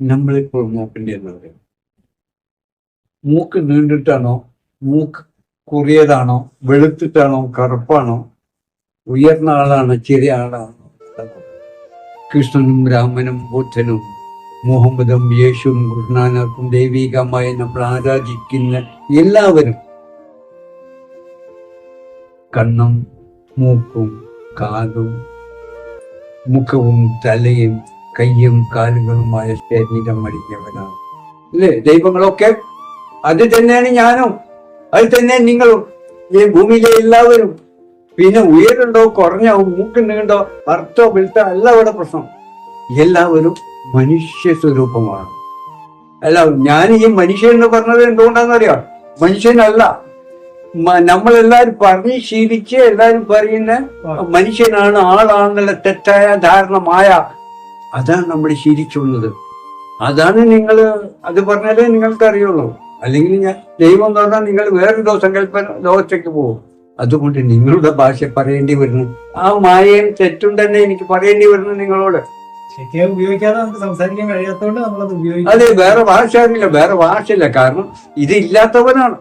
നമ്മളിപ്പോൾ മൂക്കിന്റെ എന്ന് പറയും. മൂക്ക് നീണ്ടിട്ടാണോ? മൂക്ക് കുറിയതാണോ? വെളുത്തിട്ടാണോ? കറുപ്പാണോ? ഉയർന്ന ആളാണ്? ചെറിയ ആളാണോ? കൃഷ്ണനും രാമനും ബുദ്ധനും മുഹമ്മദും യേശുവും ഗുരുനാനർക്കും ദൈവികമായി നമ്മൾ ആരാധിക്കുന്ന എല്ലാവരും കണ്ണും മൂക്കും കാതും മുഖവും തലയും കയ്യും കാലുകളുമായ ശരീരം അടിഞ്ഞവനാണ്. അല്ലേ ദൈവങ്ങളൊക്കെ? അത് തന്നെയാണ് ഞാനും. അത് തന്നെ നിങ്ങളും. ഈ ഭൂമിയിലെ എല്ലാവരും. പിന്നെ ഉയരുണ്ടോ കുറഞ്ഞോ മൂക്ക് നീണ്ടോ അർത്ഥോ വെളുത്തോ അല്ല അവിടെ പ്രശ്നം. എല്ലാവരും മനുഷ്യ സ്വരൂപമാണ്. അല്ല ഞാൻ ഈ മനുഷ്യൻ എന്ന് പറഞ്ഞത് എന്തുകൊണ്ടാണെന്നറിയാം? മനുഷ്യനല്ല. നമ്മളെല്ലാരും പറഞ്ഞ് ശീലിച്ച് എല്ലാരും പറയുന്ന മനുഷ്യനാണ് ആളാണെന്നുള്ള തെറ്റായ ധാരണമായ അതാണ് നമ്മൾ ശീലിച്ചുള്ളത് അതാണ് നിങ്ങൾ അത് പറഞ്ഞാലേ നിങ്ങൾക്ക് അറിയുള്ളൂ അല്ലെങ്കിൽ ഞാൻ ദൈവം എന്ന് പറഞ്ഞാൽ നിങ്ങൾ വേറൊരു കൽപ്പന ലോകത്തേക്ക് പോകും. അതുകൊണ്ട് നിങ്ങളുടെ ഭാഷ പറയേണ്ടി വരുന്നു. ആ മായയും തെറ്റും തന്നെ എനിക്ക് പറയേണ്ടി വരുന്നു നിങ്ങളോട്. ശരിയായി ഉപയോഗിക്കാതെ നമുക്ക് സംസാരിക്കാൻ കഴിയാത്തതുകൊണ്ട് നമ്മളത് ഉപയോഗിക്കും. അതെ വേറെ ഭാഷ അറിയില്ല വേറെ ഭാഷയില്ല. കാരണം ഇത് ഇല്ലാത്തവനാണ്.